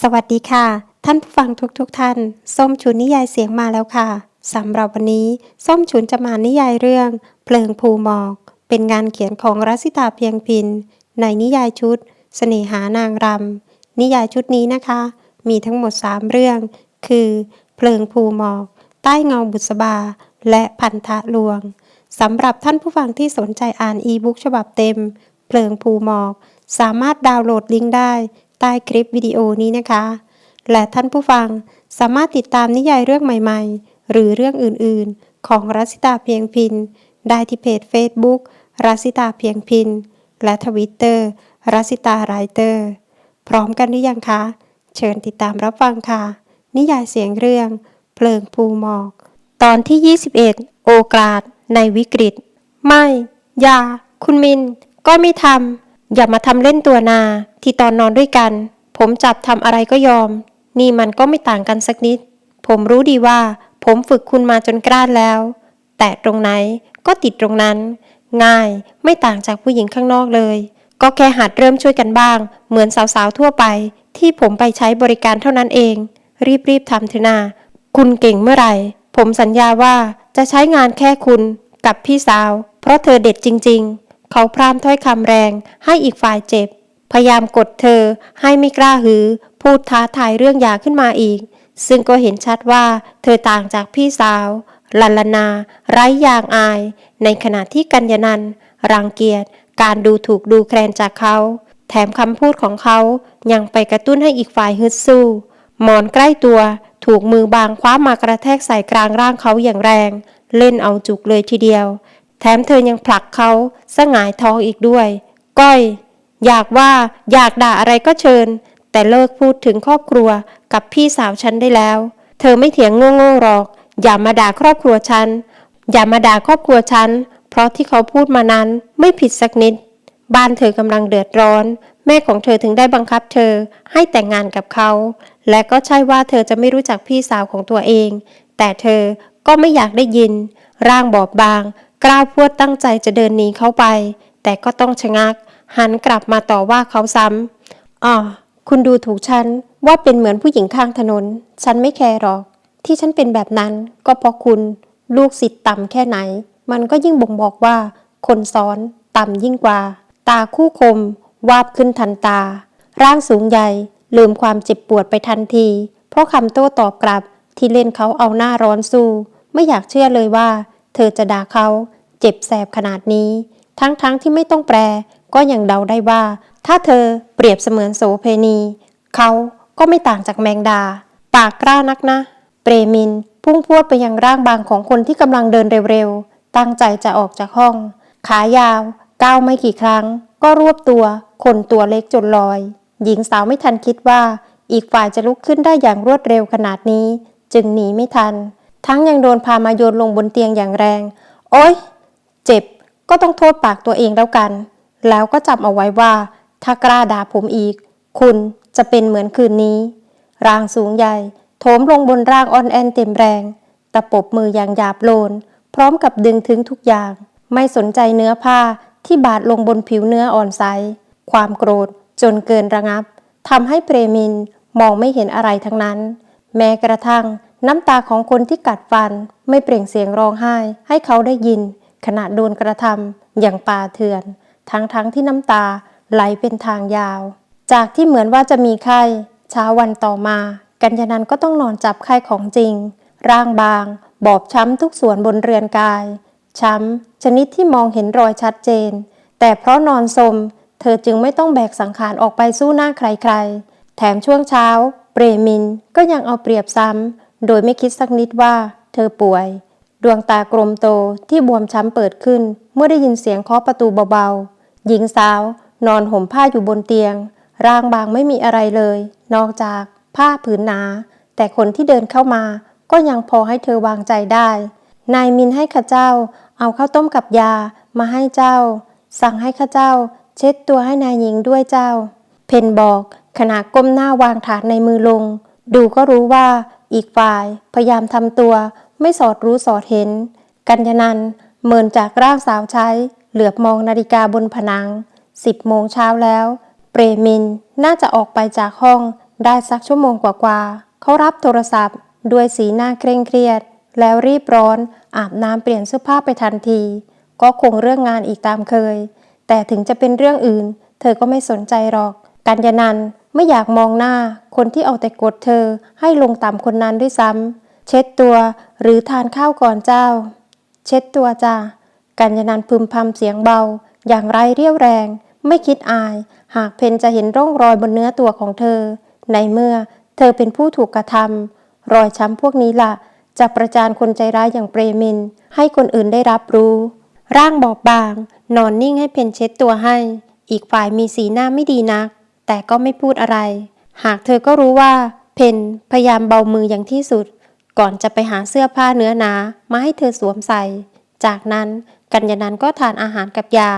สวัสดีค่ะ ท่านผู้ฟังทุกๆทท่าน ส้มฉุนนิยายเสียงมาแล้วค่ะสำหรับวันนี้ ส้มฉุนจะมานิยายเรื่อง เพลิงภูหมอก เป็นงานเขียนของรัสิตาเพียงพิน ในนิยายชุดเสน่หานางรำนิยายชุดนี้นะคะ มีทั้งหมด 3 เรื่อง คือ เพลิงภูหมอก ใต้เงาบุษบา และพันธะลวง สำหรับท่านผู้ฟังที่สนใจอ่านอีบุ๊กฉบับเต็ม เพลิงภูหมอก สามารถดาวน์โหลดลิงก์ได้ใต้คลิปวิดีโอนี้นะคะ และท่านผู้ฟังสามารถติดตามนิยายเรื่องใหม่ ๆ หรือเรื่องอื่นๆ ของรัสิตาเพียงพิน ได้ที่เพจ Facebook รัสิตาเพียงพิน และทวิตเตอร์รัสิตาไรเตอร์ พร้อมกันหรือยังคะ เชิญติดตามรับฟังค่ะ นิยายเสียงเรื่อง เพลิงภูหมอก ตอนที่ 21 โอกาส ในวิกฤต ไม่ อย่า คุณมิน ก็ไม่ทำ อย่ามาทำเล่นตัวนา ที่ตอนนอนด้วยกัน ผมจับทำอะไรก็ยอม นี่มันก็ไม่ต่างกันสักนิด ผมรู้ดีว่า ผมฝึกคุณมาจนกล้าแล้ว แต่ตรงไหนก็ติดตรงนั้น ง่ายไม่ต่างจากผู้หญิงข้างนอกเลย ก็แค่หัดเริ่มช่วยกันบ้าง เหมือนสาวๆทั่วไป ที่ผมไปใช้บริการเท่านั้นเอง รีบๆทำเถอะนาคุณเก่งเมื่อไหร่ ผมสัญญาว่าจะใช้งานแค่คุณ กับพี่สาว เพราะเธอเด็ดจริง ๆ เขาพร่ำถ้อยคำแรง ให้อีกฝ่ายเจ็บ พยายามกดเธอให้ไม่กล้าหือ พูดท้าทายเรื่องยาขึ้นมาอีก ซึ่งก็เห็นชัดว่าเธอต่างจากพี่สาวลันลนา ไร้ยางอาย ในขณะที่กัญญานันรังเกียจการดูถูกดูแคลนจากเขา แถมคำพูดของเขายังไปกระตุ้นให้อีกฝ่ายฮึดสู้ หมอนใกล้ตัวถูกมือบางคว้ามากระแทกใส่กลางร่างเขาอย่างแรง เล่นเอาจุกเลยทีเดียว แถมเธอยังผลักเขาสงายท้องอีกด้วย ก้อย อยากว่าอยากด่าอะไรก็เชิญ แต่เลิกพูดถึงครอบครัวกับพี่สาวฉันได้แล้ว เธอไม่เถียงโง่ๆหรอก อย่ามาด่าครอบครัวฉัน อย่ามาด่าครอบครัวฉัน เพราะที่เขาพูดมานั้นไม่ผิดสักนิด บ้านเธอกำลังเดือดร้อน แม่ของเธอถึงได้บังคับเธอให้แต่งงานกับเขา และก็ใช่ว่าเธอจะไม่รู้จักพี่สาวของตัวเองแต่เธอ ก็ไม่อยากได้ยิน ร่างบอบบาง กล้าวพวดตั้งใจจะเดินหนีเขาไป แต่ก็ต้องชะงัก หันกลับมาต่อว่าเขาซ้ำอ๋อคุณดูถูกฉันว่าเป็นเหมือนผู้หญิงข้างถนน ฉันไม่แคร์หรอก ที่ฉันเป็นแบบนั้นก็เพราะคุณ ลูกศิษย์ต่ำแค่ไหน มันก็ยิ่งบ่งบอกว่า คนสอนต่ำยิ่งกว่า ตาคู่คม วาบขึ้นทันตา ร่างสูงใหญ่ลืมความเจ็บปวดไปทันที เพราะคำโต้ตอบกลับ ที่เล่นเขาเอาหน้าร้อนสู้ ไม่อยากเชื่อเลยว่า เธอจะด่าเขาเจ็บแสบขนาดนี้ ทั้งๆทที่ไม่ต้องแปล ก็ยังเดาได้ว่า ถ้าเธอเปรียบเสมือนโสเพณี เขาก็ไม่ต่างจากแมงดา ปากกล้านักนะ เปรมินพุ่งพรวดไปยังร่างบางของคนที่กำลังเดินเร็วๆ ตั้งใจจะออกจากห้อง ขายาวก้าวไม่กี่ครั้ง ก็รวบตัว คนตัวเล็กจนลอย หญิงสาวไม่ทันคิดว่า อีกฝ่ายจะลุกขึ้นได้อย่างรวดเร็วขนาดนี้ จึงหนีไม่ทัน ทั้งยังโดนพามาโยนลงบนเตียงอย่างแรง โอ๊ย เจ็บก็ต้องโทษปากตัวเองแล้วกัน แล้วก็จำเอาไว้ว่า ถ้ากล้าด่าผมอีก คุณจะเป็นเหมือนคืนนี้ ร่างสูงใหญ่ โถมลงบนร่างอ่อนแอนเต็มแรง ตะปบมืออย่างหยาบโลน พร้อมกับดึงถึงทุกอย่าง ไม่สนใจเนื้อผ้าที่บาดลงบนผิวเนื้ออ่อนใส ความโกรธจนเกินระงับทำให้เปรมินมองไม่เห็นอะไรทั้งนั้น แม้กระทั่งน้ำตาของคนที่กัดฟันไม่เปล่งเสียงร้องไห้ ให้เขาได้ยิน ขณะโดนกระทำอย่างป่าเถื่อน ทั้งๆทที่น้ำตาไหลเป็นทางยาว จากที่เหมือนว่าจะมีไข้เช้าวันต่อมา กัญญานันก็ต้องนอนจับไข้ของจริง ร่างบาง บอบช้ำทุกส่วนบนเรือนกาย ช้ำชนิดที่มองเห็นรอยชัดเจน แต่เพราะนอนสม เธอจึงไม่ต้องแบกสังขารออกไปสู้หน้าใครๆ แถมช่วงเช้า เปรมินก็ยังเอาเปรียบซ้ำ โดยไม่คิดสักนิดว่า เธอป่วย ดวงตากลมโตที่บวมช้ำเปิดขึ้น เมื่อได้ยินเสียงเคาะประตูเบาๆ หญิงสาว นอนห่มผ้าอยู่บนเตียง ร่างบางไม่มีอะไรเลย นอกจากผ้าผืนหนา แต่คนที่เดินเข้ามา ก็ยังพอให้เธอวางใจได้ นายมินให้ข้าเจ้า เอาข้าวต้มกับยามาให้เจ้า สั่งให้ข้าเจ้า เช็ดตัวให้นายหญิงด้วยเจ้า เพนบอก ขณะก้มหน้าวางถาดในมือลง ดูก็รู้ว่าอีกฝ่าย พยายามทำตัว ไม่สอดรู้สอดเห็น กัญญานันท์เมินจากร่างสาวใช้ เหลือบมองนาฬิกาบนผนังสิบโมงเช้าแล้ว เปรมินน่าจะออกไปจากห้องได้สักชั่วโมงกว่าๆเขารับโทรศัพท์ ด้วยสีหน้าเคร่งเครียด แล้วรีบร้อน อาบน้ำเปลี่ยนเสื้อผ้าไปทันที ก็คงเรื่องงานอีกตามเคย แต่ถึงจะเป็นเรื่องอื่น เธอก็ไม่สนใจหรอก กัญญานันไม่อยากมองหน้าคนที่เอาแต่กดเธอให้ลงต่ำคนนั้นด้วยซ้ำเช็ดตัวหรือทานข้าวก่อนเจ้า เช็ดตัวจ้ากัญญานันพึมพำเสียงเบา อย่างไรเรี่ยวแรง ไม่คิดอาย หากเพนจะเห็นร่องรอยบนเนื้อตัวของเธอ ในเมื่อเธอเป็นผู้ถูกกระทำรอยช้ำพวกนี้ล่ะ จะประจานคนใจร้ายอย่างเปรมิน ให้คนอื่นได้รับรู้ ร่างบอบบาง นอนนิ่งให้เพนเช็ดตัวให้ อีกฝ่ายมีสีหน้าไม่ดีนัก แต่ก็ไม่พูดอะไร หากเธอก็รู้ว่าเพนพยายามเบามืออย่างที่สุด ก่อนจะไปหาเสื้อผ้าเนื้อหนามาให้เธอสวมใส่ จากนั้นกัญญานันก็ทานอาหารกับยา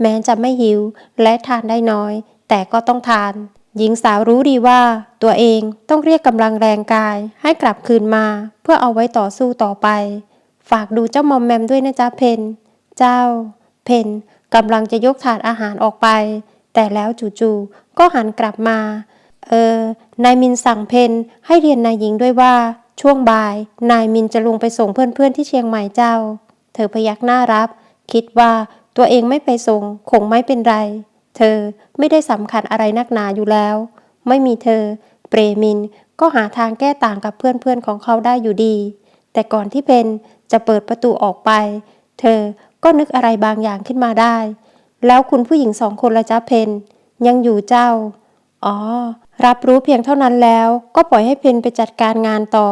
แม้จะไม่หิวและทานได้น้อย แต่ก็ต้องทาน หญิงสาวรู้ดีว่า ตัวเองต้องเรียกกำลังแรงกายให้กลับคืนมา เพื่อเอาไว้ต่อสู้ต่อไป ฝากดูเจ้ามอมแมมด้วยนะจ๊ะเพน เจ้า เพนกำลังจะยกถาดอาหารออกไป แต่แล้วจู่ๆก็หันกลับมา เออ นายมินสั่งเพนให้เรียนนายหญิงด้วยว่า ช่วงบ่าย นายมินจะลงไปส่งเพื่อนๆที่เชียงใหม่เจ้า เธอพยักหน้ารับ คิดว่าตัวเองไม่ไปส่งคงไม่เป็นไร เธอไม่ได้สำคัญอะไรนักหนาอยู่แล้ว ไม่มีเธอ เปรมินก็หาทางแก้ต่างกับเพื่อนๆของเขาได้อยู่ดี แต่ก่อนที่เพนจะเปิดประตูออกไป เธอก็นึกอะไรบางอย่างขึ้นมาได้ แล้วคุณผู้หญิงสองคนละจ้าเพนยังอยู่เจ้า อ๋อ รับรู้เพียงเท่านั้นแล้วก็ปล่อยให้เพนไปจัดการงานต่อ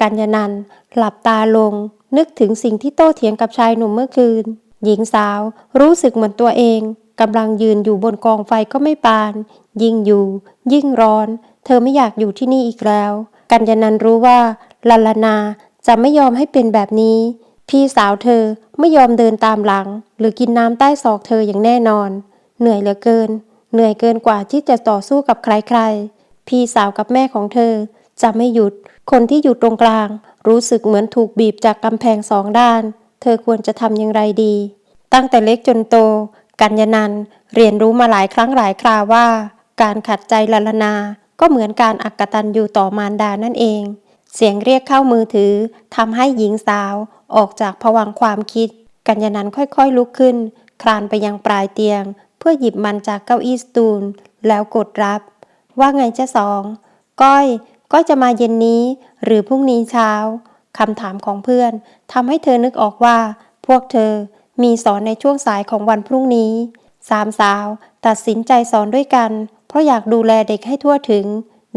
กัญญนันหลับตาลง นึกถึงสิ่งที่โต้เถียงกับชายหนุ่มเมื่อคืน หญิงสาวรู้สึกเหมือนตัวเองกำลังยืนอยู่บนกองไฟก็ไม่ปาน ยิ่งอยู่ ยิ่งร้อน เธอไม่อยากอยู่ที่นี่อีกแล้ว กัญญนันรู้ว่าลาลานาจะไม่ยอมให้เป็นแบบนี้ พี่สาวเธอไม่ยอมเดินตามหลัง หรือกินน้ำใต้ศอกเธออย่างแน่นอน เหนื่อยเหลือเกิน เหนื่อยเกินกว่าที่จะต่อสู้กับใครๆ พี่สาวกับแม่ของเธอจะไม่หยุด คนที่อยู่ตรงกลาง รู้สึกเหมือนถูกบีบจากกำแพงสองด้าน เธอควรจะทำอย่างไรดี ตั้งแต่เล็กจนโต กัญญานันเรียนรู้มาหลายครั้งหลายคราว่า การขัดใจลลนา ก็เหมือนการอักตันอยู่ต่อมารดานั่นเอง เสียงเรียกเข้ามือถือทำให้หญิงสาว ออกจากผวังความคิด กัญญานันค่อยๆลุกขึ้น คลานไปยังปลายเตียง เพื่อหยิบมันจากเก้าอี้สตูล แล้วกดรับ ว่าไงเจ้าสอง ก้อยก้อยจะมาเย็นนี้ หรือพรุ่งนี้เช้าคำถามของเพื่อนทำให้เธอนึกออกว่า พวกเธอมีสอนในช่วงสายของวันพรุ่งนี้ สามสาวตัดสินใจสอนด้วยกัน เพราะอยากดูแลเด็กให้ทั่วถึง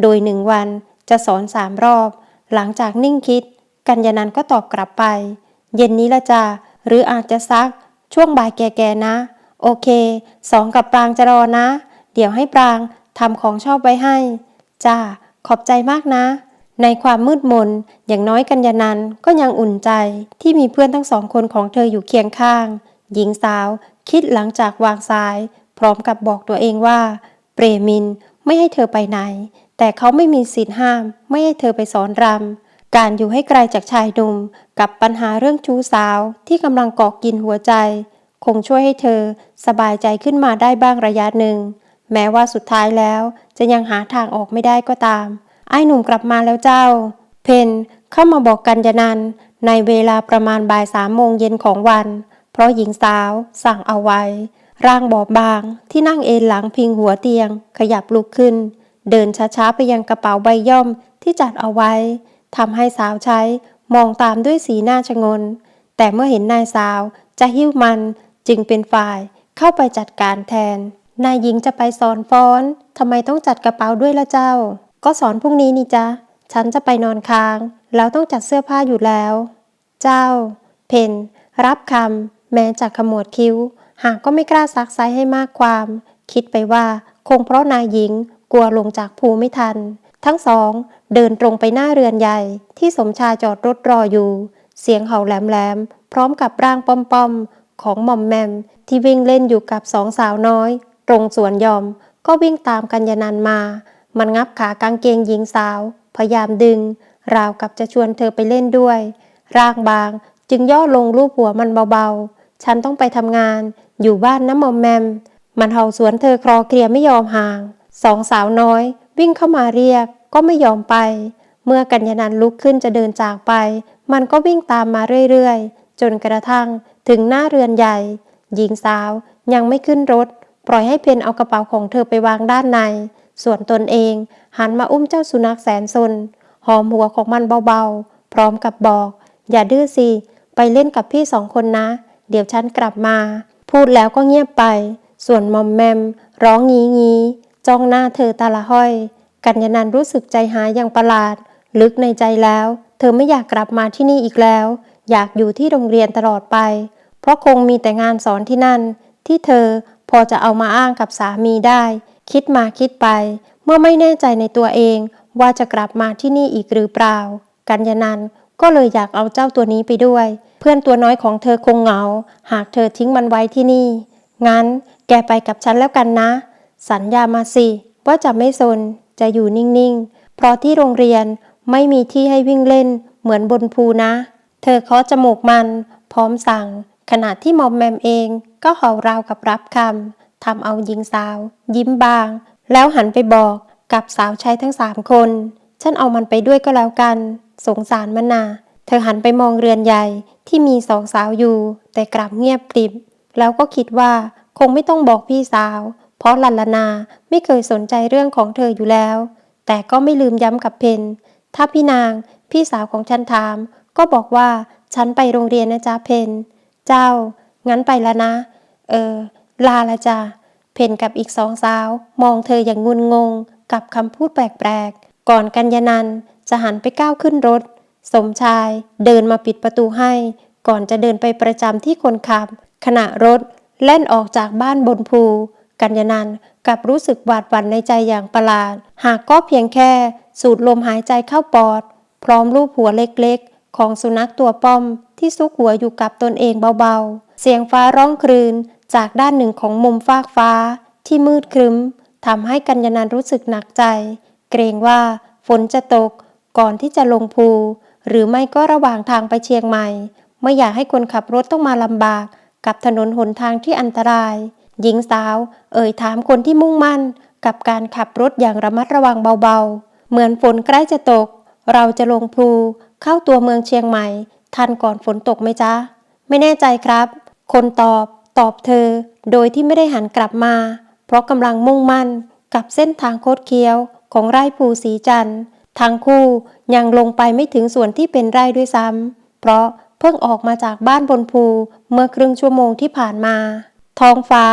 โดยหนึ่งวันจะสอนสามรอบ หลังจากนิ่งคิด กัญญานันก็ตอบกลับไป เย็นนี้ละจ้ะหรืออาจจะซักช่วงบ่ายแก่ๆนะ โอเคสองกับปรางจะรอนะ เดี๋ยวให้ปรางทำของชอบไว้ให้จ้าขอบใจมากนะ ในความมืดมนอย่างน้อยกัญญานันก็ยังอุ่นใจที่มีเพื่อนทั้งสองคนของเธออยู่เคียงข้าง หญิงสาวคิดหลังจากวางสาย พร้อมกับบอกตัวเองว่า เปรมินไม่ให้เธอไปไหน แต่เขาไม่มีสิทธิ์ห้าม ไม่ให้เธอไปสอนรำ การอยู่ให้ไกลจากชายหนุ่มกับปัญหาเรื่องชู้สาวที่กำลังกอกกินหัวใจ คงช่วยให้เธอสบายใจขึ้นมาได้บ้างระยะหนึ่ง แม้ว่าสุดท้ายแล้วจะยังหาทางออกไม่ได้ก็ตาม ไอ้หนุ่มกลับมาแล้วเจ้า เพนเข้ามาบอกกัญญานันในเวลาประมาณบ่ายสามโมงเย็นของวัน เพราะหญิงสาวสั่งเอาไว้ ร่างบอบบางที่นั่งเอนหลังพิงหัวเตียง ขยับลุกขึ้น เดินช้าๆไปยังกระเป๋าใบย่อมที่จัดเอาไว้ ทำให้สาวใช้มองตามด้วยสีหน้าชงน แต่เมื่อเห็นนายสาวจะหิ้วมันจึงเป็นฝ่ายเข้าไปจัดการแทน นายหญิงจะไปสอนฟ้อนทำไมต้องจัดกระเป๋าด้วยละเจ้า ก็สอนพรุ่งนี้นี่จ๊ะฉันจะไปนอนค้าง แล้วต้องจัดเสื้อผ้าอยู่แล้ว เจ้า เพนรับคำแม้จากขมวดคิ้ว หากก็ไม่กล้าซักไซให้มากความ คิดไปว่าคงเพราะนายหญิงกลัวลงจากภูไม่ทัน ทั้งสอง เดินตรงไปหน้าเรือนใหญ่ที่สมชายจอดรถรออยู่ เสียงเห่าแหลมๆ พร้อมกับร่างป้อมๆ ของหม่อมแมม ที่วิ่งเล่นอยู่กับสองสาวน้อย ตรงสวนยอม ก็วิ่งตามกัญญานันมา มันงับขากางเกงหญิงสาว พยายามดึง ราวกับจะชวนเธอไปเล่นด้วย ร่างบางจึงย่อลงรูปหัวมันเบาๆ ฉันต้องไปทำงาน อยู่บ้านน้ำมอมแมม มันเห่าสวนเธอคลอเคลียไม่ยอมห่าง สองสาวน้อย วิ่งเข้ามาเรียก ก็ไม่ยอมไป เมื่อกัญญานันลุกขึ้นจะเดินจากไป มันก็วิ่งตามมาเรื่อยๆ จนกระทั่งถึงหน้าเรือนใหญ่ หญิงสาวยังไม่ขึ้นรถ ปล่อยให้เพนเอากระเป๋าของเธอไปวางด้านใน ส่วนตนเองหันมาอุ้มเจ้าสุนัขแสนสนหอมหัวของมันเบาๆ พร้อมกับบอก อย่าดื้อสิ ไปเล่นกับพี่สองคนนะ เดี๋ยวฉันกลับมา พูดแล้วก็เงียบไป ส่วนมอมแมม ร้องงี้งี้จ้องหน้าเธอตาละห้อย กัญญานันรู้สึกใจหายอย่างประหลาด ลึกในใจแล้ว เธอไม่อยากกลับมาที่นี่อีกแล้ว อยากอยู่ที่โรงเรียนตลอดไป เพราะคงมีแต่งานสอนที่นั่น ที่เธอพอจะเอามาอ้างกับสามีได้ คิดมาคิดไป เมื่อไม่แน่ใจในตัวเองว่าจะกลับมาที่นี่อีกหรือเปล่า กัญญานันก็เลยอยากเอาเจ้าตัวนี้ไปด้วย เพื่อนตัวน้อยของเธอคงเหงา หากเธอทิ้งมันไว้ที่นี่ งั้นแกไปกับฉันแล้วกันนะ สัญญามาสิว่าจะไม่สน จะอยู่นิ่งๆ เพราะที่โรงเรียนไม่มีที่ให้วิ่งเล่นเหมือนบนภูนะ เธอเคาะจมูกมัน พร้อมสั่ง ขณะที่มอมแมมเองก็เห่าราวกับรับคำทำเอาหญิงสาว ยิ้มบาง แล้วหันไปบอกกับสาวใช้ทั้งสามคน ฉันเอามันไปด้วยก็แล้วกัน สงสารมันนาเธอหันไปมองเรือนใหญ่ที่มีสองสาวอยู่ แต่กลับเงียบกริบ แล้วก็คิดว่าคงไม่ต้องบอกพี่สาว เพราะลันลนาไม่เคยสนใจเรื่องของเธออยู่แล้ว แต่ก็ไม่ลืมย้ำกับเพนถ้าพี่นางพี่สาวของฉันถาม ก็บอกว่าฉันไปโรงเรียนนะจ๊ะเพนเจ้า งั้นไปแล้วนะ เออ ลาละจ้ะเพนกับอีกสองสาว มองเธออย่างงุนงง กับคำพูดแปลกๆ ก่อนกัญญานันจะหันไปก้าวขึ้นรถ สมชายเดินมาปิดประตูให้ ก่อนจะเดินไปประจำที่คนขับ ขณะรถแล่นออกจากบ้านบนภู กัญญานันกลับรู้สึกหวาดหวั่นในใจอย่างประหลาด หากก็เพียงแค่ สูดลมหายใจเข้าปอด พร้อมรูปหัวเล็กๆ ของสุนัขตัวป้อม ที่ซุกหัวอยู่กับตนเองเบาๆ เสียงฟ้าร้องครืน จากด้านหนึ่งของมุมฟากฟ้า ที่มืดครึ้มทำให้กัญญานันรู้สึกหนักใจ เกรงว่าฝนจะตกก่อนที่จะลงภู หรือไม่ก็ระหว่างทางไปเชียงใหม่ ไม่อยากให้คนขับรถต้องมาลำบาก กับถนนหนทางที่อันตราย หญิงสาว เอ่ยถามคนที่มุ่งมั่น กับการขับรถอย่างระมัดระวังเบาๆ เหมือนฝนใกล้จะตก เราจะลงภูเข้าตัวเมืองเชียงใหม่ ทันก่อนฝนตกไหมจ๊ะ ไม่แน่ใจครับ คนตอบ ตอบเธอ โดยที่ไม่ได้หันกลับมา เพราะกำลังมุ่งมั่น กับเส้นทางโคดเคี้ยว ของไร่ภูสีจันทร์ทั้งคู่ยังลงไปไม่ถึงส่วนที่เป็นไร่ด้วยซ้ำเพราะเพิ่งออกมาจากบ้านบนภูเมื่อครึ่งชั่วโมงที่ผ่านมา ท้องฟ้า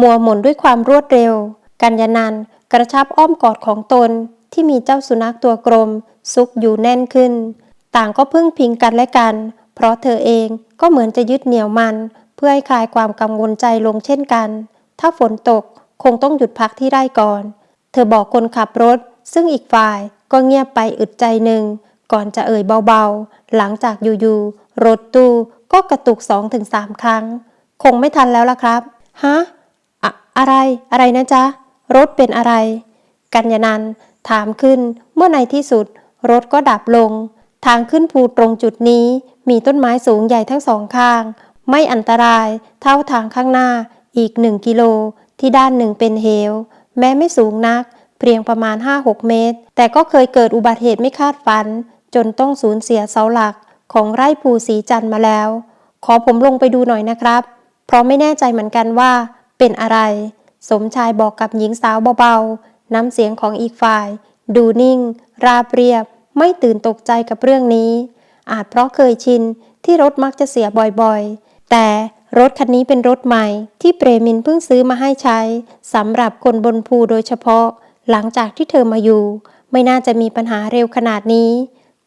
มัวหมุนด้วยความรวดเร็ว กัญญานันกระชับอ้อมกอดของตนที่มีเจ้าสุนัขตัวกลม ซุกอยู่แน่นขึ้น ต่างก็พึ่งพิงกันและกัน เพราะเธอเองก็เหมือนจะยึดเหนี่ยวมัน เพื่อให้คลายความกังวลใจลงเช่นกัน ถ้าฝนตกคงต้องหยุดพักที่ไร่ก่อน เธอบอกคนขับรถ ซึ่งอีกฝ่ายก็เงียบไปอึดใจหนึ่ง ก่อนจะเอ่ยเบาๆ หลังจากอยู่ๆรถตู้ก็กระตุกสองถึงสามครั้ง คงไม่ทันแล้วล่ะครับ ฮะอะอะไร อะไรนะจ๊ะ รถเป็นอะไร กัญญานันถามขึ้น เมื่อในที่สุด รถก็ดับลง ทางขึ้นภูตรงจุดนี้ มีต้นไม้สูงใหญ่ทั้งสองข้าง ไม่อันตรายเท่าทางข้างหน้า อีกหนึ่งกิโล ที่ด้านหนึ่งเป็นเหว แม้ไม่สูงนัก เพียงประมาณ 5-6 เมตร แต่ก็เคยเกิดอุบัติเหตุไม่คาดฝัน จนต้องสูญเสียเสาหลักของไร่ภูสีจันทร์มาแล้ว ขอผมลงไปดูหน่อยนะครับ เพราะไม่แน่ใจเหมือนกันว่า เป็นอะไร สมชายบอกกับหญิงสาวเบาๆ น้ำเสียงของอีกฝ่าย ดูนิ่ง ราบเรียบ ไม่ตื่นตกใจกับเรื่องนี้ อาจเพราะเคยชินที่รถมักจะเสียบ่อยๆ แต่รถคันนี้เป็นรถใหม่ที่เปรมินเพิ่งซื้อมาให้ใช้สำหรับคนบนภูโดยเฉพาะ หลังจากที่เธอมาอยู่ ไม่น่าจะมีปัญหาเร็วขนาดนี้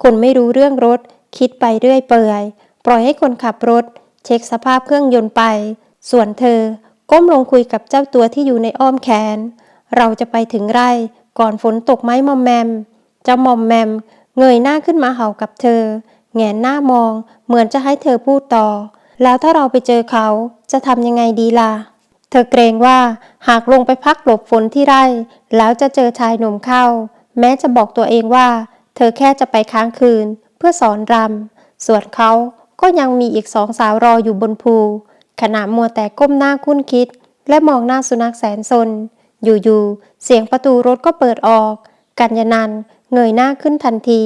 คนไม่รู้เรื่องรถ คิดไปเรื่อยเปื่อย ปล่อยให้คนขับรถ เช็คสภาพเครื่องยนต์ไป ส่วนเธอก้มลงคุยกับเจ้าตัวที่อยู่ในอ้อมแขน เราจะไปถึงไร่ก่อนฝนตกไหมมอมแมม เจ้ามอมแมม เงยหน้าขึ้นมาเห่ากับเธอ แงนหน้ามอง เหมือนจะให้เธอพูดต่อ แล้วถ้าเราไปเจอเขาจะทำยังไงดีล่ะ เธอเกรงว่าหากลงไปพักหลบฝนที่ไร่ แล้วจะเจอชายหนุ่มเข้า แม้จะบอกตัวเองว่า เธอแค่จะไปค้างคืน เพื่อสอนรำส่วนเขา ก็ยังมีอีกสองสาวรออยู่บนภู ขณะมัวแต่ก้มหน้าคุ้นคิด และมองหน้าสุนัขแสนสน อยู่ๆ เสียงประตูรถก็เปิดออก กัญญนันเงยหน้าขึ้นทันที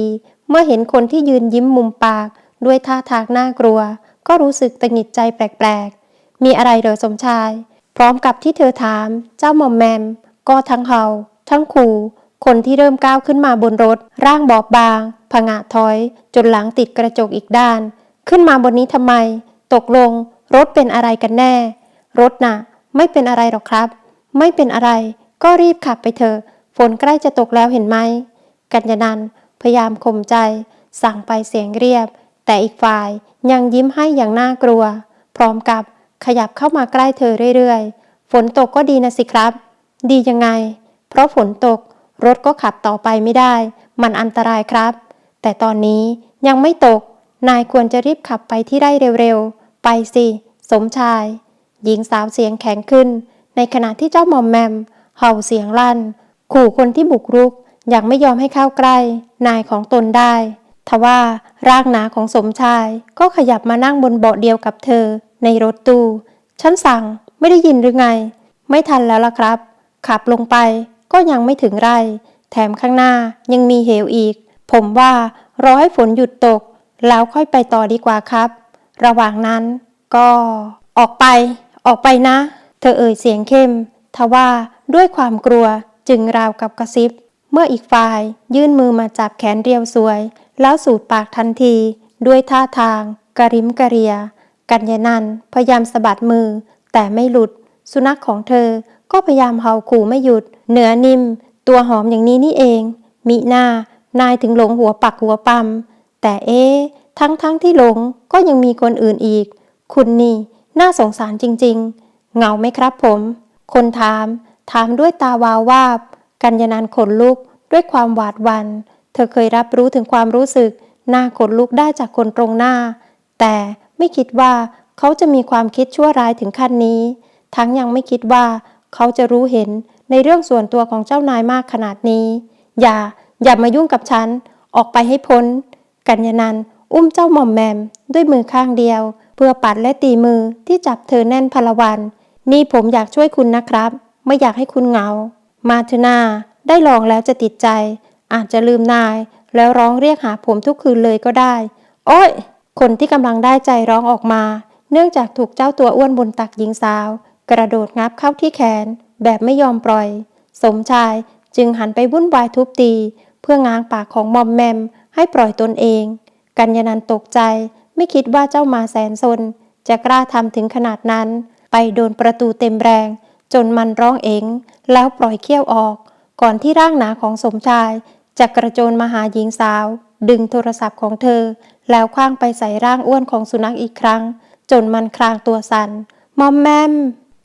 เมื่อเห็นคนที่ยืนยิ้มมุมปาก ด้วยท่าทางน่ากลัว ก็รู้สึกตะหงิดใจแปลกๆ มีอะไรเหรอสมชาย พร้อมกับที่เธอถามเจ้าหม่อมแมม ก็ทั้งเฮาทั้งขู่คนที่เริ่มก้าวขึ้นมาบนรถ ร่างบอบบางผงะถอย จนหลังติดกระจกอีกด้าน ขึ้นมาบนนี้ทำไม ตกลง รถเป็นอะไรกันแน่ รถน่ะ ไม่เป็นอะไรหรอกครับ ไม่เป็นอะไร ก็รีบขับไปเถอะฝนใกล้จะตกแล้วเห็นไหม กัญญานันพยายามข่มใจ สั่งไปเสียงเรียบ แต่อีกฝ่ายยังยิ้มให้อย่างน่ากลัว พร้อมกับขยับเข้ามาใกล้เธอเรื่อยๆ ฝนตกก็ดีนะสิครับ ดียังไง เพราะฝนตก รถก็ขับต่อไปไม่ได้ มันอันตรายครับ แต่ตอนนี้ยังไม่ตก นายควรจะรีบขับไปที่ไร่เร็วๆ ไปสิ สมชาย หญิงสาวเสียงแข็งขึ้น ในขณะที่เจ้าหมอมแมม เห่าเสียงลั่น ขู่คนที่บุกรุกยังไม่ยอมให้เข้าใกล้ นายของตนได้ ทว่าร่างหนาของสมชาย ก็ขยับมานั่งบนเบาะเดียวกับเธอ ในรถตู้ ฉันสั่งไม่ได้ยินหรือไง ไม่ทันแล้วล่ะครับ ขับลงไปก็ยังไม่ถึงไร่ แถมข้างหน้ายังมีเหวอีก ผมว่ารอให้ฝนหยุดตก แล้วค่อยไปต่อดีกว่าครับ ระหว่างนั้นก็ออกไป ออกไปนะ เธอเอ่ยเสียงเข้ม ทว่าด้วยความกลัวจึงราวกับกระซิบ เมื่ออีกฝ่ายยื่นมือมาจับแขนเรียวสวย แล้วสูดปากทันที ด้วยท่าทาง กระริมกระเรีย กัญญานันพยายามสะบัดมือ แต่ไม่หลุด สุนัขของเธอก็พยายามเห่าขู่ไม่หยุด เหนือนิ่ม ตัวหอมอย่างนี้นี่เองมิหน้านายถึงหลงหัวปักหัวปั๊ม แต่เอ๊ะทั้งๆทที่หลงก็ยังมีคนอื่นอีก คุณนี่ น่าสงสารจริงๆ เงาไหมครับผม คนถาม ถามด้วยตาวาววาบ กัญญานันขนลุกด้วยความหวาดหวัน เธอเคยรับรู้ถึงความรู้สึกหน้าขนลุกได้จากคนตรงหน้า แต่ไม่คิดว่าเขาจะมีความคิดชั่วร้ายถึงขั้นนี้ ทั้งยังไม่คิดว่าเขาจะรู้เห็นในเรื่องส่วนตัวของเจ้านายมากขนาดนี้ อย่า อย่ามายุ่งกับฉัน ออกไปให้พ้น กัญญานันท์อุ้มเจ้าหม่อมแมม ด้วยมือข้างเดียว เพื่อปัดและตีมือที่จับเธอแน่นพลวัน นี่ผมอยากช่วยคุณนะครับ ไม่อยากให้คุณเหงา มาเถอะนาได้ลองแล้วจะติดใจ อาจจะลืมนาย แล้วร้องเรียกหาผมทุกคืนเลยก็ได้ โอ้ย คนที่กำลังได้ใจร้องออกมา เนื่องจากถูกเจ้าตัวอ้วนบนตักหญิงสาว กระโดดงับเข้าที่แขน แบบไม่ยอมปล่อย สมชายจึงหันไปวุ่นวายทุบตี เพื่อง้างปากของมอมแมม ให้ปล่อยตนเอง กัญญานันท์ตกใจ ไม่คิดว่าเจ้ามาแสนซน จะกล้าทำถึงขนาดนั้น ไปโดนประตูเต็มแรง จนมันร้องเองแล้วปล่อยเขี้ยวออก ก่อนที่ร่างหนาของสมชาย จะกระโจนมาหาหญิงสาว ดึงโทรศัพท์ของเธอ แล้วคว้างไปใส่ร่างอ้วนของสุนัขอีกครั้ง จนมันคลางตัวสัน่นมอมแมม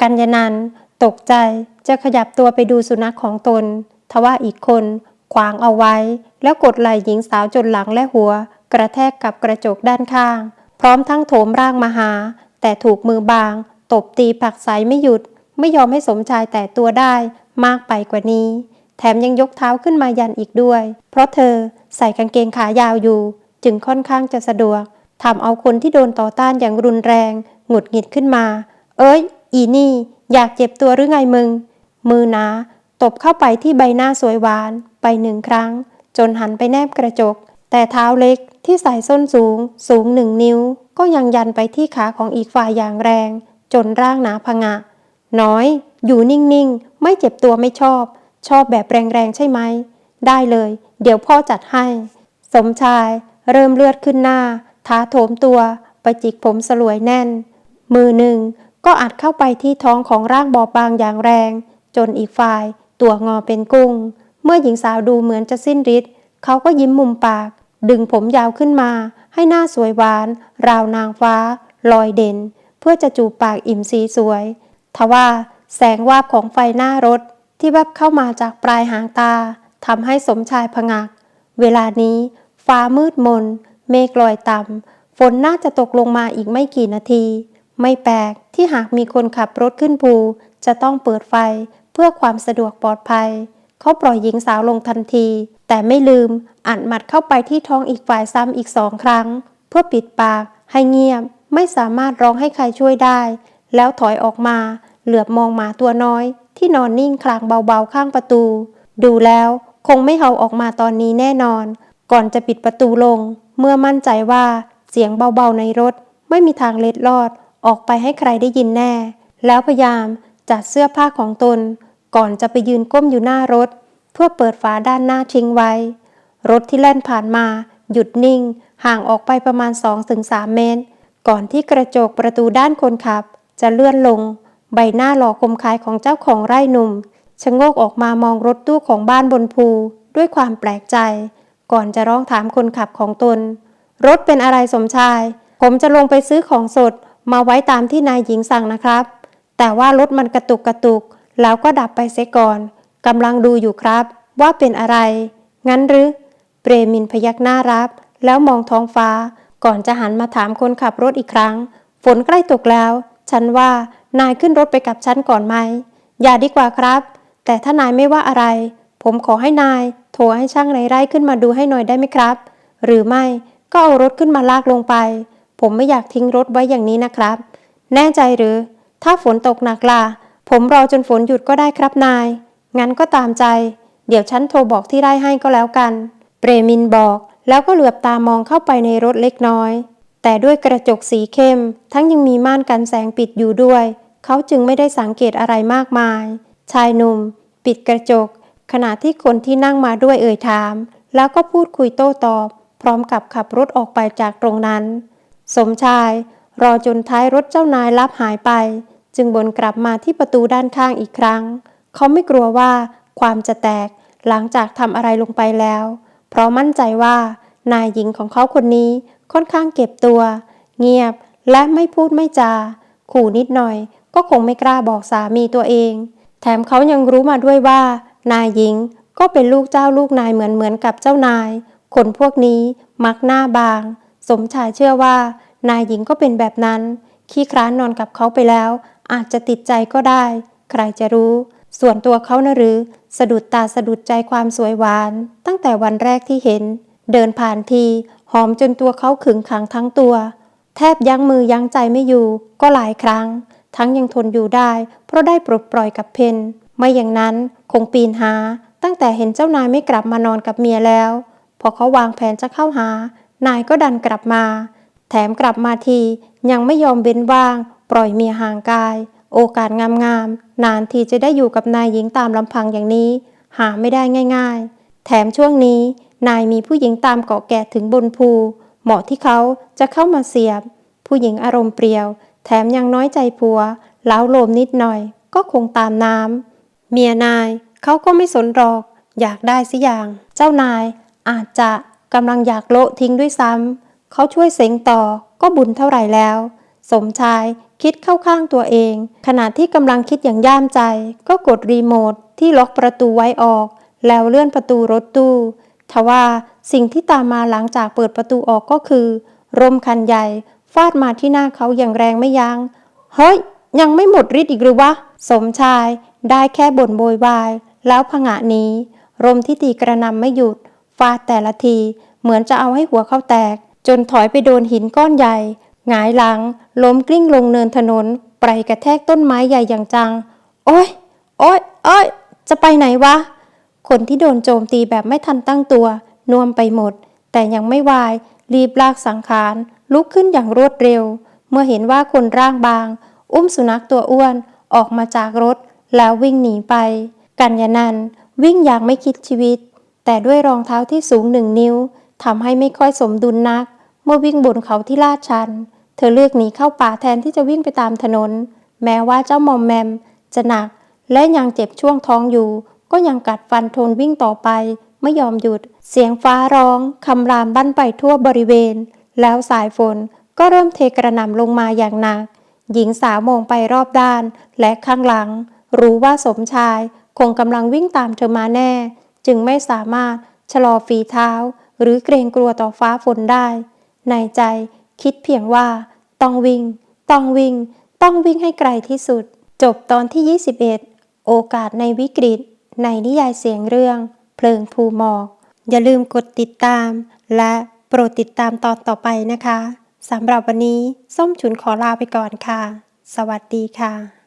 กัญญานันท์ตกใจจะขยับตัวไปดูสุนัขของตน ทว่าอีกคน ขวางเอาไว้ แล้วกดไหล่หญิงสาวจนหลังและหัว กระแทกกับกระจกด้านข้าง พร้อมทั้งโถมร่างมาหา แต่ถูกมือบาง ตบตีผักใสไม่หยุด ไม่ยอมให้สมชายแต่ตัวได้มากไปกว่านี้ แถมยังยกเท้าขึ้นมายันอีกด้วย เพราะเธอใส่กางเกงขายาวอยู่ จึงค่อนข้างจะสะดวกทำเอาคนที่โดนต่อต้านอย่างรุนแรงหงุดหงิดขึ้นมา เอ้ย อีนี่ อยากเจ็บตัวหรือไงมึง มือนา ตบเข้าไปที่ใบหน้าสวยหวานไปหนึ่งครั้ง จนหันไปแนบกระจก แต่เท้าเล็กที่ใส่ส้นสูง สูงหนึ่งนิ้ว ก็ยังยันไปที่ขาของอีกฝ่ายอย่างแรง จนร่างหนาพงะ น้อย อยู่นิ่งๆ ไม่เจ็บตัวไม่ชอบ ชอบแบบแรงๆ ใช่ไหม ได้เลย เดี๋ยวพ่อจัดให้ สมชาย เริ่มเลือดขึ้นหน้า ท้าโถมตัว ไปจิกผมสลวยแน่น มือหนึ่งก็อัดเข้าไปที่ท้องของร่างบอบบางอย่างแรง จนอีกฝ่าย ตัวงอเป็นกุ้ง เมื่อหญิงสาวดูเหมือนจะสิ้นฤทธิ์เขาก็ยิ้มมุมปาก ดึงผมยาวขึ้นมา ให้หน้าสวยหวาน ราวนางฟ้า ลอยเด่น เพื่อจะจูบปากอิ่มสีสวยทว่าแสงวาบของไฟหน้ารถที่แวบเข้ามาจากปลายหางตาทำให้สมชายผงัก เวลานี้ ฟ้ามืดมน เมฆลอยต่ำฝนน่าจะตกลงมาอีกไม่กี่นาที ไม่แปลกที่หากมีคนขับรถขึ้นภู จะต้องเปิดไฟ เพื่อความสะดวกปลอดภัย เขาปล่อยหญิงสาวลงทันที แต่ไม่ลืมอัดหมัดเข้าไปที่ท้องอีกฝ่ายซ้ำอีกสองครั้ง เพื่อปิดปาก ให้เงียบ ไม่สามารถร้องให้ใครช่วยได้ แล้วถอยออกมา เหลือบมองหมาตัวน้อย ที่นอนนิ่งคลางเบาๆข้างประตู ดูแล้วคงไม่เห่าออกมาตอนนี้แน่นอน ก่อนจะปิดประตูลง เมื่อมั่นใจว่าเสียงเบาๆในรถ ไม่มีทางเล็ดลอด ออกไปให้ใครได้ยินแน่ แล้วพยายามจัดเสื้อผ้าของตน ก่อนจะไปยืนก้มอยู่หน้ารถ เพื่อเปิดฝาด้านหน้าทิ้งไว้ รถที่แล่นผ่านมา หยุดนิ่ง ห่างออกไปประมาณ 2-3 เมตร ก่อนที่กระจกประตูด้านคนขับ จะเลื่อนลง ใบหน้าหล่อคมคายของเจ้าของไร่หนุ่มชะโงกออกมามองรถตู้ของบ้านบนภู ด้วยความแปลกใจ ก่อนจะร้องถามคนขับของตน รถเป็นอะไรสมชาย ผมจะลงไปซื้อของสดมาไว้ตามที่นายหญิงสั่งนะครับ แต่ว่ารถมันกระตุกกระตุก แล้วก็ดับไปเสียก่อนกำลังดูอยู่ครับ ว่าเป็นอะไร งั้นหรือ เปรมินพยักหน้ารับ แล้วมองท้องฟ้า ก่อนจะหันมาถามคนขับรถอีกครั้ง ฝนใกล้ตกแล้ว ฉันว่านายขึ้นรถไปกับฉันก่อนไหม อย่าดีกว่าครับ แต่ถ้านายไม่ว่าอะไร ผมขอให้นาย โทรให้ช่างในไร่ขึ้นมาดูให้หน่อยได้ไหมครับ หรือไม่ก็เอารถขึ้นมาลากลงไป ผมไม่อยากทิ้งรถไว้อย่างนี้นะครับ แน่ใจหรือ ถ้าฝนตกหนักล่ะ ผมรอจนฝนหยุดก็ได้ครับนาย งั้นก็ตามใจ เดี๋ยวฉันโทรบอกที่ไร่ให้ก็แล้วกัน เปรมินบอก แล้วก็เหลือบตามองเข้าไปในรถเล็กน้อย แต่ด้วยกระจกสีเข้ม ทั้งยังมีม่านกันแสงปิดอยู่ด้วย เขาจึงไม่ได้สังเกตอะไรมากมาย ชายหนุ่ม ปิดกระจก ขณะที่คนที่นั่งมาด้วยเอ่ยถาม แล้วก็พูดคุยโต้ตอบ พร้อมกับขับรถออกไปจากตรงนั้น สมชาย รอจนท้ายรถเจ้านายลับหายไป จึงบนกลับมาที่ประตูด้านข้างอีกครั้ง เขาไม่กลัวว่าความจะแตกหลังจากทำอะไรลงไปแล้ว เพราะมั่นใจว่า นายหญิงของเขาคนนี้ค่อนข้างเก็บตัว เงียบและไม่พูดไม่จา ขู่นิดหน่อยก็คงไม่กล้าบอกสามีตัวเอง แถมเขายังรู้มาด้วยว่า นายหญิงก็เป็นลูกเจ้าลูกนายเหมือนเหมือนกับเจ้านาย คนพวกนี้มักหน้าบาง สมชายเชื่อว่า นายหญิงก็เป็นแบบนั้น ขี้คร้านนอนกับเขาไปแล้ว อาจจะติดใจก็ได้ ใครจะรู้ ส่วนตัวเขานะหรือ สะดุดตาสะดุดใจความสวยหวาน ตั้งแต่วันแรกที่เห็น เดินผ่านทีหอมจนตัวเขาขึงขังทั้งตัว แทบยั้งมือยั้งใจไม่อยู่ ก็หลายครั้ง ทั้งยังทนอยู่ได้ เพราะได้ปลดปล่อยกับเพนไม่อย่างนั้นคงปีนหา ตั้งแต่เห็นเจ้านายไม่กลับมานอนกับเมียแล้ว พอเขาวางแผนจะเข้าหา นายก็ดันกลับมา แถมกลับมาทียังไม่ยอมเว้นว่างปล่อยเมียห่างกาย โอกาสงามๆ นานทีจะได้อยู่กับนายหญิงตามลำพังอย่างนี้ หาไม่ได้ง่ายๆ แถมช่วงนี้ นายมีผู้หญิงตามเกาะแกะถึงบนภู เหมาะที่เขาจะเข้ามาเสียบ ผู้หญิงอารมณ์เปรียว แถมยังน้อยใจผัวเล้าโลมนิดหน่อย ก็คงตามน้ำเมียนายเขาก็ไม่สนหรอก อยากได้สิอย่าง เจ้านายอาจจะกำลังอยากโละทิ้งด้วยซ้ำเขาช่วยเสงต่อก็บุญเท่าไหร่แล้ว สมชาย คิดเข้าข้างตัวเอง ขณะที่กำลังคิดอย่างย่ามใจ ก็กดรีโมทที่ล็อกประตูไว้ออก แล้วเลื่อนประตูรถตู้ทว่าสิ่งที่ตามมาหลังจากเปิดประตูออกก็คือร่มคันใหญ่ฟาดมาที่หน้าเขาอย่างแรงไม่ยัง้งเฮ้ย ยังไม่หมดฤทธิ์อีกหรือวะ สมชายได้แค่บ่นโวยวาย แล้วผงะนี้ลมที่ตีกระนำไม่หยุด ฟาดแต่ละที เหมือนจะเอาให้หัวเขาแตก จนถอยไปโดนหินก้อนใหญ่ หงายหลัง ล้มกลิ้งลงเนินถนนไปกระแทกต้นไม้ใหญ่อย่างจัง โอ๊ยโอ๊ยโอ๊ยจะไปไหนวะ คนที่โดนโจมตีแบบไม่ทันตั้งตัวน่วมไปหมด แต่ยังไม่วาย รีบลากสังขาร ลุกขึ้นอย่างรวดเร็ว เมื่อเห็นว่าคนร่างบาง อุ้มสุนัขตัวอ้วน ออกมาจากรถ แล้ววิ่งหนีไป กัญญานันวิ่งอย่างไม่คิดชีวิต แต่ด้วยรองเท้าที่สูงหนึ่งนิ้วทำให้ไม่ค่อยสมดุลนัก เมื่อวิ่งบนเขาที่ลาดชัน เธอเลือกหนีเข้าป่าแทนที่จะวิ่งไปตามถนน แม้ว่าเจ้ามอมแมม จะหนักและยังเจ็บช่วงท้องอยู่ ก็ยังกัดฟันทนวิ่งต่อไป ไม่ยอมหยุด เสียงฟ้าร้องคำรามบั้นไปทั่วบริเวณ แล้วสายฝนก็เริ่มเทกระหน่ำลงมาอย่างหนัก หญิงสาวมองไปรอบด้านและข้างหลัง รู้ว่าสมชายคงกำลังวิ่งตามเธอมาแน่ จึงไม่สามารถชะลอฝีเท้า หรือเกรงกลัวต่อฟ้าฝนได้ ในใจคิดเพียงว่า ต้องวิ่ง ต้องวิ่ง ต้องวิ่งให้ไกลที่สุด จบตอนที่ 21 โอกาสในวิกฤต ในนิยายเสียงเรื่อง เพลิงภูหมอก อย่าลืมกดติดตาม และโปรดติดตามตอนต่อไปนะคะสำหรับวันนี้ ส้มฉุนขอลาไปก่อนค่ะ สวัสดีค่ะ